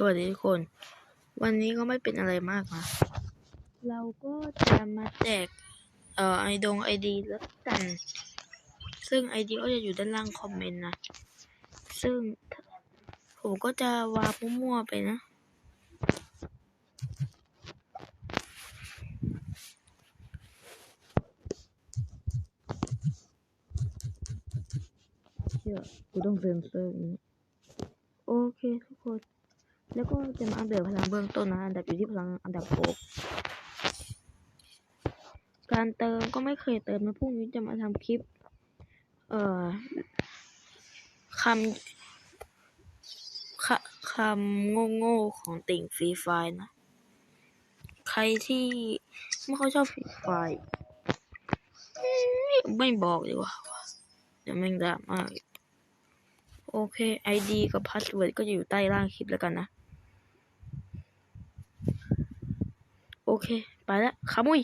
สวัสดีทุกคน วันนี้ก็ไม่เป็นอะไรมากนะ เราก็จะมาแจกเอ่อไอดงไอดีแล้วกัน ซึ่งไอดีก็จะอยู่ด้านล่างคอมเมนต์นะ ซึ่งผมก็จะวางมั่วๆไปนะ เชื่อกูต้องเซ็นเซอร์นี้โอเคทุกคน แล้วก็จะมาอัปเดตพลังเบื้องต้นนะ อันดับอยู่ที่พลังอันดับหกการเติมก็ไม่เคยเติมนะพรุ่งนี้จะมาทำคลิป เอ่อคำคคำโง่ๆของติ่งฟรีไฟนะ ใครที่ไม่ค่อยชอบฟรีไฟไม่บอกดีกว่าเดี๋ยวแม่งด่ามาก โอเค ID กับ Password ก็จะอยู่ใต้ล่างคลิปแล้วกันนะ โอเค ไปแล้วขโมย